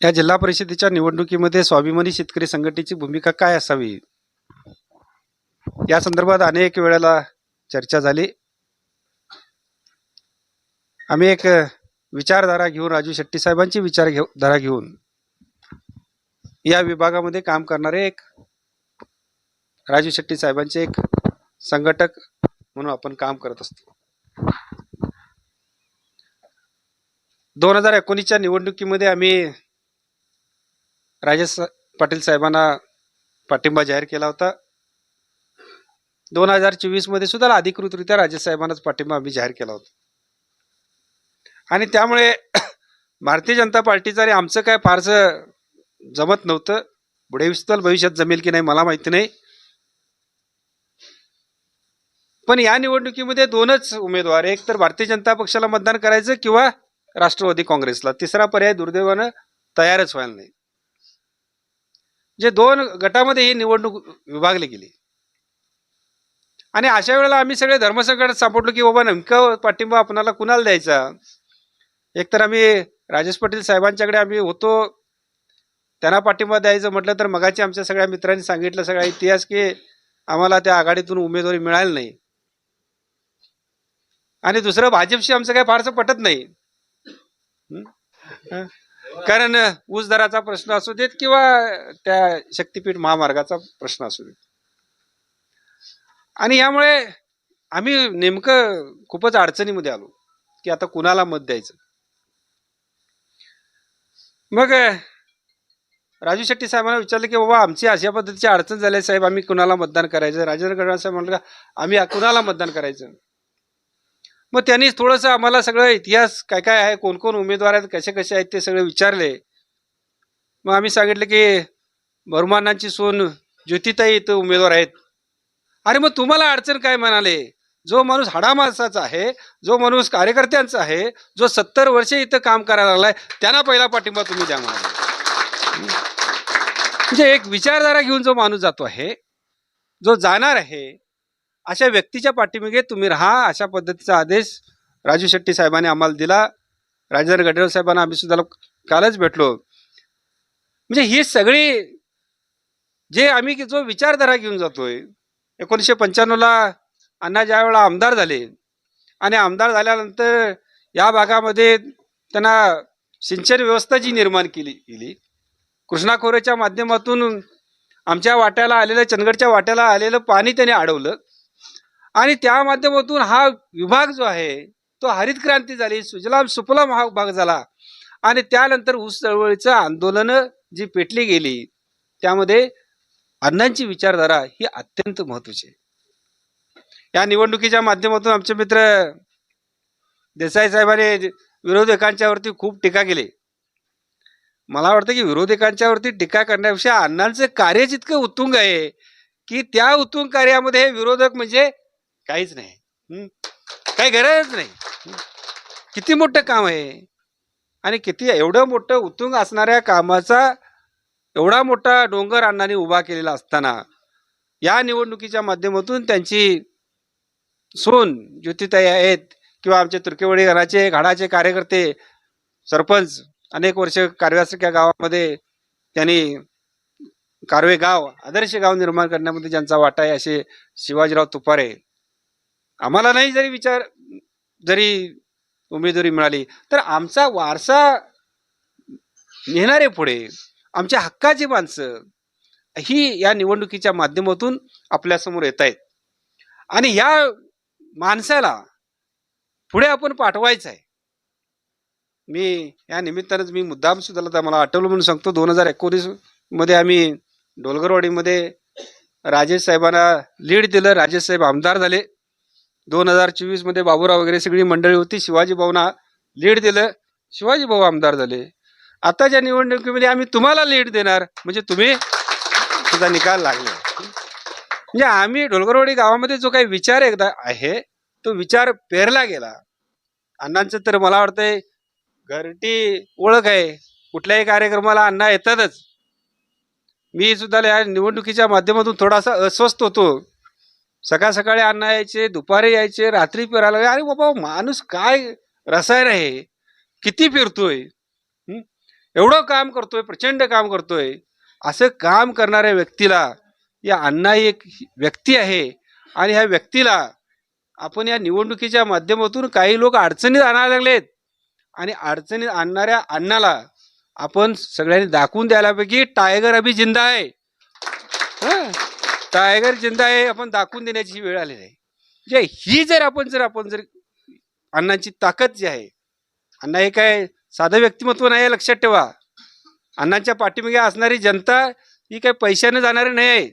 या जिल्हा परिषदेच्या निवडणुकीमध्ये स्वाभिमानी शेतकरी संघटनेची भूमिका काय असावी? या संदर्भात अनेक वेळेला चर्चा झाली. आम्ही एक विचारधारा घेऊन राजू शेट्टी साहेबांची विचार घेऊ धारा घेऊन या विभागामध्ये काम करणारे एक राजू शेट्टी साहेबांचे एक संघटक म्हणून आपण काम करत असतो. दोन हजार एकोणीसच्या निवडणुकीमध्ये आम्ही राजेश पाटील साहेबांना पाठिंबा जाहीर केला होता. दोन हजार चोवीसमध्ये सुद्धा अधिकृतरित्या राजेश साहेबांनाच पाठिंबा आम्ही जाहीर केला होता. आणि त्यामुळे भारतीय जनता पार्टीचं आणि आमचं काय फारसं जमत नव्हतं. पुढे भविष्यात जमेल की नाही मला माहिती नाही. पण या निवडणुकीमध्ये दोनच उमेदवार एक तर भारतीय जनता पक्षाला मतदान करायचं किंवा राष्ट्रवादी काँग्रेसला. तिसरा पर्याय दुर्दैवानं तयारच व्हायला नाही. जे दोन गटामध्ये ही निवडणूक विभागली गेली. आणि अशा वेळेला आम्ही सगळे धर्मसंकटात सापडलो की बाबा नेमकं पाठिंबा आपणाला कुणाला द्यायचा? एकतर आम्ही राजेश पाटील साहेबांच्याकडे आम्ही होतो. त्यांना पाठिंबा द्यायचं म्हटलं तर मगाची आमच्या सगळ्या मित्रांनी सांगितलं सगळा इतिहास की आम्हाला त्या आघाडीतून उमेदवारी मिळाली नाही. आणि दुसरं भाजपशी आमचं काही फारसं पटत नाही. कारण ऊस दराचा प्रश्न असू देत किंवा त्या शक्तीपीठ महामार्गाचा प्रश्न असू देत. आणि यामुळे आम्ही नेमकं खूपच अडचणीमध्ये आलो की आता कुणाला मत द्यायचं? मग राजू शेट्टी साहेबांना विचारलं की बाबा आमची अशा पद्धतीची अडचण झाली साहेब आम्ही कुणाला मतदान करायचं? राजेंद्र गडवाल साहेब म्हणलं आम्ही कुणाला मतदान करायचं? मग त्यांनी थोडंसं आम्हाला सगळं इतिहास काय काय आहे कोण कोण उमेदवार आहेत कसे कसे आहेत ते सगळे विचारले. मग आम्ही सांगितलं की बर्मानांची सोन ज्योतिताई इथं उमेदवार आहेत. अरे मग तुम्हाला अडचण काय म्हणाले? जो माणूस हाडामासाचा आहे जो माणूस कार्यकर्त्यांचा आहे जो सत्तर वर्षे इथं काम करायला लागलाय त्यांना पहिला पाठिंबा तुम्ही द्या म्हणाले. म्हणजे एक विचारधारा घेऊन जो माणूस जातो आहे जो जाणार आहे अशा व्यक्तीच्या पाठीमागे तुम्ही राहा अशा पद्धतीचा आदेश राजू शेट्टी साहेबांनी आम्हाला दिला. राजेंद्र गडेकर साहेबांना आम्ही सुद्धा कालच भेटलो. म्हणजे ही सगळी जे आम्ही जो विचारधारा घेऊन जातोय एकोणीसशे पंच्याण्णवला अण्णा ज्या वेळेला आमदार झाले आणि आमदार झाल्यानंतर या भागामध्ये त्यांना सिंचन व्यवस्था जी निर्माण केली गेली कृष्णा खोऱ्याच्या माध्यमातून आमच्या वाट्याला आलेलं चंदगडच्या वाट्याला आलेलं पाणी त्याने अडवलं. आणि त्या माध्यमातून हा विभाग जो आहे तो हरित क्रांती झाली सुजलाम सुफलाम हा विभाग झाला. आणि त्यानंतर ऊस चळवळीचं आंदोलन जी पेटली गेली त्यामध्ये अण्णांची विचारधारा ही अत्यंत महत्वाची आहे. या निवडणुकीच्या माध्यमातून आमचे मित्र देसाई साहेबांनी विरोधकांच्यावरती खूप टीका केली. मला वाटतं की विरोधकांच्यावरती टीका करण्यापेक्षा अण्णांचं कार्य जितकं उत्तुंग आहे की त्या उत्तुंग कार्यामध्ये हे विरोधक म्हणजे काहीच नाही. काही गरजच नाही. किती मोठं काम आहे? आणि किती एवढं मोठं उत्तुंग असणाऱ्या कामाचा एवढा मोठा डोंगर अण्णांनी उभा केलेला असताना या निवडणुकीच्या माध्यमातून त्यांची सून ज्योतिताई आहेत किंवा आमचे तुर्केवडी घराचे घाडाचे कार्यकर्ते सरपंच अनेक वर्ष कारव्यासारख्या गावामध्ये त्यांनी कारवे गाव आदर्श गाव निर्माण करण्यामध्ये ज्यांचा वाटा आहे असे शिवाजीराव तुपारे आम्हाला नाही जरी विचार जरी उमेदवारी मिळाली तर आमचा वारसा नेणारे पुढे आमच्या हक्काची माणसं ही या निवडणुकीच्या माध्यमातून आपल्यासमोर येत आहेत आणि या माणसाला पुढे आपण पाठवायचं आहे. मी या निमित्तानंच मी मुद्दाम सुद्धा आता मला आठवलं म्हणून सांगतो. दोन हजार एकोणीसमध्ये आम्ही डोलगरवाडीमध्ये राजेश साहेबांना लीड दिलं. राजेश साहेब आमदार झाले. दोन हजार चोवीसमध्ये बाबुराव वगैरे सगळी मंडळी होती. शिवाजी भाऊना लीड दिलं. शिवाजी भाऊ आमदार झाले. आताच्या निवडणुकीमध्ये आम्ही तुम्हाला लीड देणार. म्हणजे तुम्ही तुझा निकाल लागले. म्हणजे आम्ही ढोलगरवाडी गावामध्ये जो काही विचार एकदा आहे तो विचार पेरला गेला. अण्णांचं तर मला वाटतंय घरटी ओळख आहे. कुठल्याही कार्यक्रमाला अण्णा येतातच. मी सुद्धा या निवडणुकीच्या माध्यमातून थोडासा अस्वस्थ होतो. सकाळ सकाळी अन्न यायचे दुपारी यायचे रात्री फिरायला लागले. अरे बाबा माणूस काय रसायन आहे? किती फिरतोय? एवढं काम करतोय प्रचंड काम करतोय. असं काम करणाऱ्या व्यक्तीला या अण्णा एक व्यक्ती आहे. आणि ह्या व्यक्तीला आपण या निवडणुकीच्या माध्यमातून काही लोक अडचणीत आणायला लागलेत. आणि अडचणीत आणणाऱ्या अण्णाला आपण सगळ्यांनी दाखवून द्यायला पैकी टायगर अभि जिंदा आहे. हं? टायगर जिंदा आहे आपण दाखवून देण्याची वेळ आलेली आहे. म्हणजे ही जर आपण जर आपण जर अण्णांची ताकद जी आहे अण्णा हे काय साधं व्यक्तिमत्व नाही आहे लक्षात ठेवा. अण्णांच्या पाठीमागे असणारी जनता ही काही पैशानं जाणारे नाही आहे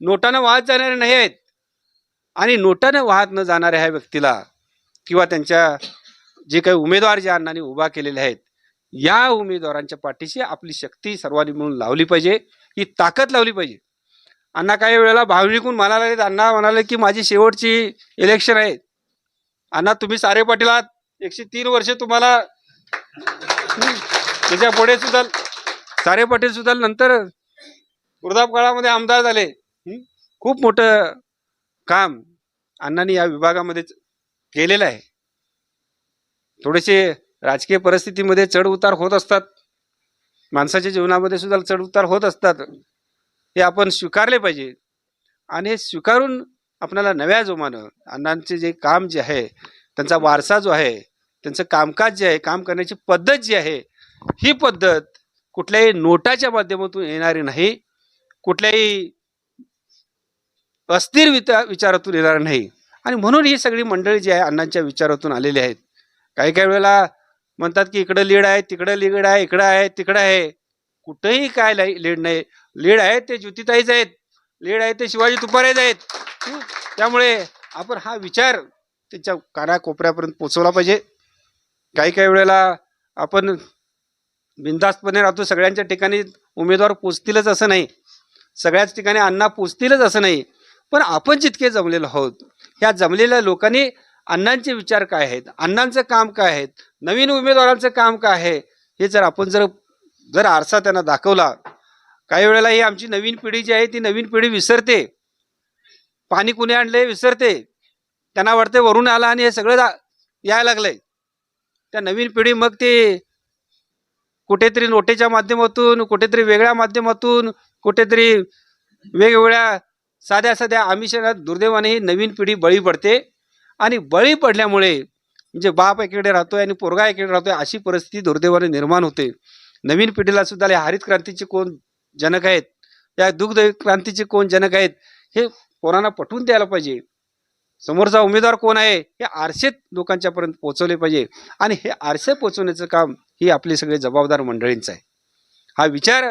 नोटानं वाहत जाणारे नाही आहेत. आणि नोटानं वाहत न जाणाऱ्या ह्या व्यक्तीला किंवा त्यांच्या जे काही उमेदवार ज्या अण्णांनी उभा केलेले आहेत या उमेदवारांच्या पाठीशी आपली शक्ती सर्वांनी मिळून लावली पाहिजे ही ताकद लावली पाहिजे. अण्णा काही वेळेला भावनिकून म्हणाला अण्णा म्हणाले की माझी शेवटची इलेक्शन आहे. अण्णा तुम्ही सारे पाटील आहात. एकशे तीन वर्ष तुम्हाला त्याच्या पुढे सुद्धा सारे पाटील सुद्धा नंतर वृद्धाप काळामध्ये आमदार झाले. खूप मोठं काम अण्णांनी या विभागामध्ये केलेलं आहे. थोडेसे राजकीय परिस्थितीमध्ये चढ उतार होत असतात. माणसाच्या जीवनामध्ये सुद्धा चढ उतार होत असतात. हे आपण स्वीकारले पाहिजे. आणि हे स्वीकारून आपल्याला नव्या जोमानं अण्णांचे जे काम जे आहे त्यांचा वारसा जो आहे त्यांचं कामकाज जे आहे काम करण्याची पद्धत जी आहे ही पद्धत कुठल्याही नोटाच्या माध्यमातून येणारी नाही. कुठल्याही अस्थिर विता विचारातून येणार नाही. आणि म्हणून ही सगळी मंडळी जी आहे अण्णांच्या विचारातून आलेली आहेत. काही काही वेळेला म्हणतात की इकडं लीड आहे तिकडं लीड आहे इकडं आहे तिकडं आहे. कुठंही काय लीड नाही. लीड आहे ते ज्योतिताईच आहेत. लीड आहे ते शिवाजी तुपारेच आहेत. त्यामुळे आपण हा विचार त्यांच्या कानाकोपऱ्यापर्यंत पोचवला पाहिजे. काही काही वेळेला आपण बिनधास्तपणे राहतो. सगळ्यांच्या ठिकाणी उमेदवार पोचतीलच असं नाही. सगळ्याच ठिकाणी अण्णा पोचतीलच असं नाही. पण आपण जितके जमलेलो आहोत ह्या जमलेल्या लोकांनी अण्णांचे विचार काय आहेत? अण्णांचं काम काय आहेत नवीन उमेदवारांचं काम काय आहे? हे जर आपण जर जर आरसा त्यांना दाखवला काही वेळेला ही आमची नवीन पिढी जी आहे ती नवीन पिढी विसरते. पाणी कुणी आणले विसरते. त्यांना वाटते वरून आला आणि हे सगळं जा- यायला लागलंय. त्या नवीन पिढी मग ते कुठेतरी नोटेच्या माध्यमातून कुठेतरी वेगळ्या माध्यमातून कुठेतरी वेगवेगळ्या साध्या साध्या आमिषांना दुर्दैवाने ही नवीन पिढी बळी पडते. आणि बळी पडल्यामुळे म्हणजे बाप एकीकडे राहतोय आणि पोरगा एकीकडे राहतोय अशी परिस्थिती दुर्दैवाने निर्माण होते. नवीन पिढीला सुद्धा या हरित क्रांतीचे कोण जनक आहेत? या दुग्ध क्रांतीचे कोण जनक आहेत? हे पोरांना पटवून द्यायला पाहिजे? समोरचा उमेदवार कोण आहे? हे आरसेत लोकांच्यापर्यंत पोहोचवले पाहिजे. आणि हे आरसे पोहोचवण्याचं काम ही आपली सगळे जबाबदार मंडळींचं आहे. हा विचार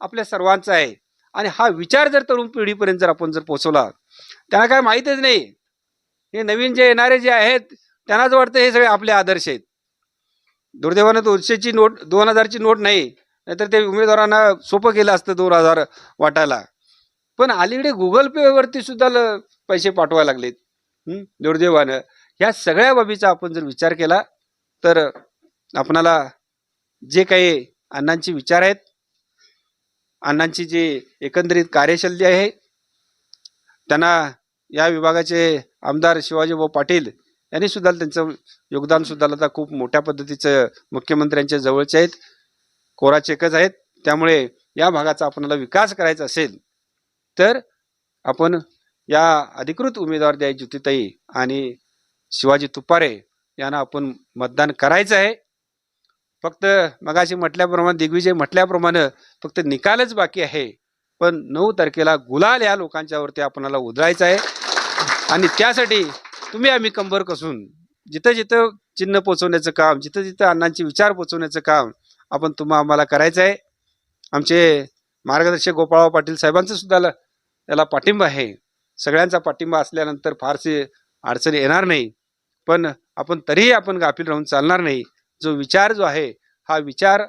आपल्या सर्वांचा आहे. आणि हा विचार जर तरुण पिढीपर्यंत जर आपण जर पोहोचवला त्यांना काय माहीतच नाही. हे नवीन जे येणारे जे आहेत त्यांनाच वाटतं हे सगळे आपले आदर्श आहेत. दुर्दैवानं दोनशेची नोट दोन हजारची नोट नाही नाहीतर ते उमेदवारांना सोपं केलं असतं दोन हजार वाटायला. पण अलीकडे गुगल पेवरती सुद्धा ल- पैसे पाठवायला लागलेत. दुर्दैवानं. ह्या सगळ्या बाबीचा आपण जर विचार केला तर आपणाला जे काही अण्णांचे विचार आहेत अण्णांची जी एकंदरीत कार्यशैली आहे त्यांना या विभागाचे आमदार शिवाजीभाऊ पाटील यांनी सुद्धा त्यांचं योगदान सुद्धा आता खूप मोठ्या पद्धतीचं मुख्यमंत्र्यांच्या जवळचे आहेत. कोरा चेकच आहेत. त्यामुळे या भागाचा आपणाला विकास करायचा असेल तर आपण या अधिकृत उमेदवार द्याय ज्योतिताई आणि शिवाजी तुपारे यांना आपण मतदान करायचं आहे. फक्त मगाशी म्हटल्याप्रमाणे दिग्विजय म्हटल्याप्रमाणे फक्त निकालच बाकी आहे. पण नऊ तारखेला गुलाल या लोकांच्यावरती आपणाला उधळायचं आहे. आणि त्यासाठी तुम्ही आम्ही कंबर कसून जिथं जिथं चिन्ह पोचवण्याचं काम जिथं जिथं अण्णांचे विचार पोचवण्याचं काम आपण तुम्हा आम्हाला करायचं आहे. आमचे मार्गदर्शक गोपाळराव पाटील साहेबांचं सुद्धा ल- याला पाठिंबा आहे. सगळ्यांचा पाठिंबा असल्यानंतर फारसे अडचण येणार नाही. पण आपण तरीही आपण गाफील राहून चालणार नाही. जो विचार जो आहे हा विचार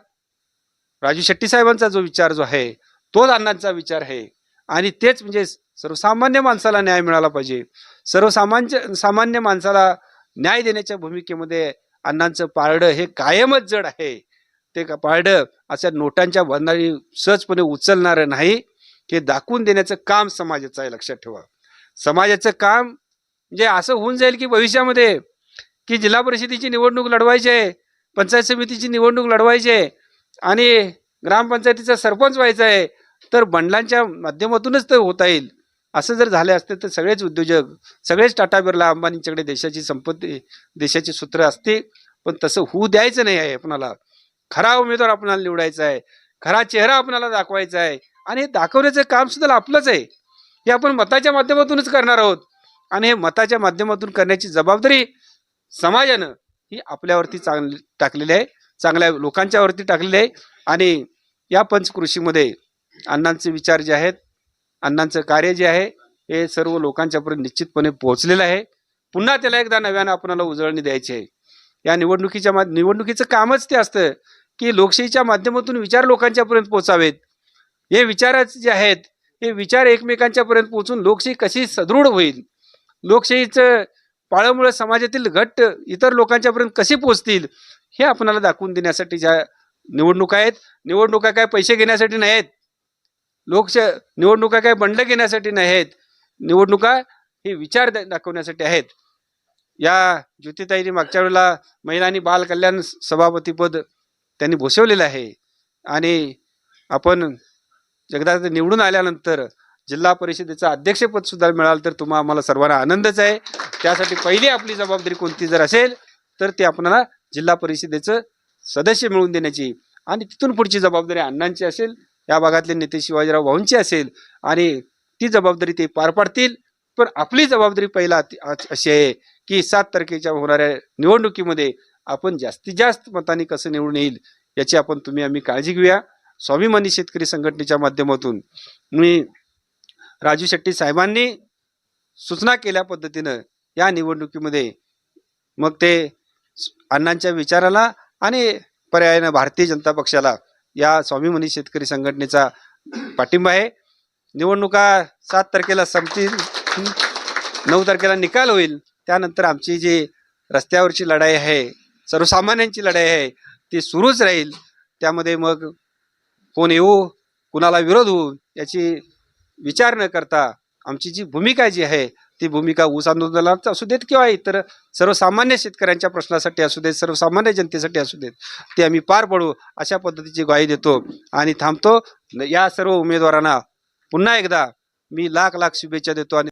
राजू शेट्टी साहेबांचा जो विचार जो आहे तोच अण्णांचा विचार आहे. आणि तेच म्हणजे सर्वसामान्य माणसाला न्याय मिळाला पाहिजे. सर्वसामान्य सामान्य माणसाला न्याय देण्याच्या भूमिकेमध्ये अण्णांचं पारडं हे कायमच जड आहे. ते का पारडं अशा नोटांच्या बंधारी सहजपणे उचलणारं नाही. हे दाखवून देण्याचं काम समाजाचं आहे लक्षात ठेवा. समाजाचं काम म्हणजे असं होऊन जाईल की भविष्यामध्ये की जिल्हा परिषदेची निवडणूक लढवायची आहे पंचायत समितीची निवडणूक लढवायची आहे आणि ग्रामपंचायतीचा सरपंच व्हायचा आहे तर बंडलांच्या माध्यमातूनच ते होता येईल. असं जर झाले असते तर सगळेच उद्योजक सगळेच टाटा बिर्ला अंबानींच्याकडे देशाची संपत्ती देशाची सूत्र असते पण तसं होऊ द्यायचं नाही आहे आपणाला. खरा उमेदवार आपणाला निवडायचा आहे. खरा चेहरा आपणाला दाखवायचा आहे. आणि हे दाखवण्याचं काम सुद्धा आपलंच आहे. हे आपण मताच्या माध्यमातूनच करणार आहोत. आणि हे मताच्या माध्यमातून करण्याची जबाबदारी समाजानं ही आपल्यावरती चांगली टाकलेली आहे. चांगल्या लोकांच्यावरती टाकलेली आहे. आणि या पंचकृषीमध्ये अण्णांचे विचार जे आहेत अण्णांचं कार्य जे आहे हे सर्व लोकांच्यापर्यंत निश्चितपणे पोहोचलेलं आहे. पुन्हा त्याला एकदा नव्यानं आपणाला उजळणी द्यायची आहे. या निवडणुकीच्या मा निवडणुकीचं कामच ते असतं की लोकशाहीच्या माध्यमातून विचार लोकांच्यापर्यंत पोचावेत हे विचारच जे आहेत हे विचार एकमेकांच्यापर्यंत पोहोचून लोकशाही कशी सदृढ होईल? लोकशाहीचं पाळमुळं समाजातील घट्ट इतर लोकांच्यापर्यंत कसे पोचतील हे आपणाला दाखवून देण्यासाठी ज्या निवडणुका आहेत निवडणुका काय पैसे घेण्यासाठी नाही आहेत लोकशा निवडणुका काय बंड घेण्यासाठी नाही आहेत. निवडणुका हे विचार दाखवण्यासाठी आहेत. या ज्योतिताईने मागच्या वेळेला महिला आणि बाल कल्याण सभापतीपद त्यांनी भूषवलेलं आहे. आणि आपण एकदा ते निवडून आल्यानंतर जिल्हा परिषदेचं अध्यक्षपद सुद्धा मिळालं तर तुम्हा आम्हाला सर्वांना आनंदच आहे. त्यासाठी पहिली आपली जबाबदारी कोणती जर असेल तर ती आपणाला जिल्हा परिषदेचं सदस्य मिळवून देण्याची. आणि तिथून पुढची जबाबदारी अण्णांची असेल या भागातले नेते शिवाजीराव भाऊंची असेल आणि ती जबाबदारी ते पार पाडतील. पण आपली जबाबदारी पहिला आज अशी आहे की सात तारखेच्या होणाऱ्या निवडणुकीमध्ये आपण जास्तीत जास्त मतांनी कसं निवडून येईल याची आपण तुम्ही आम्ही काळजी घेऊया. स्वाभिमानी शेतकरी संघटनेच्या माध्यमातून मी राजू शेट्टी साहेबांनी सूचना केल्या पद्धतीनं या निवडणुकीमध्ये मग ते अण्णांच्या विचाराला आणि पर्यायानं भारतीय जनता पक्षाला या स्वाभिमानी शेतकरी संघटनेचा पाठिंबा आहे. निवडणुका सात तारखेला संपतील नऊ तारखेला निकाल होईल. त्यानंतर आमची जी रस्त्यावरची लढाई आहे सर्वसामान्यांची लढाई आहे ती सुरूच राहील. त्यामध्ये मग कोण येऊ कुणाला विरोध होऊ याची विचार न करता आमची जी भूमिका जी आहे ती भूमिका ऊस आंदोलनात असू देत किंवा इतर सर्वसामान्य शेतकऱ्यांच्या प्रश्नासाठी असू देत सर्वसामान्य जनतेसाठी असू देत ते आम्ही पार पडू अशा पद्धतीची ग्वाही देतो आणि थांबतो. या सर्व उमेदवारांना पुन्हा एकदा मी लाख लाख शुभेच्छा देतो आणि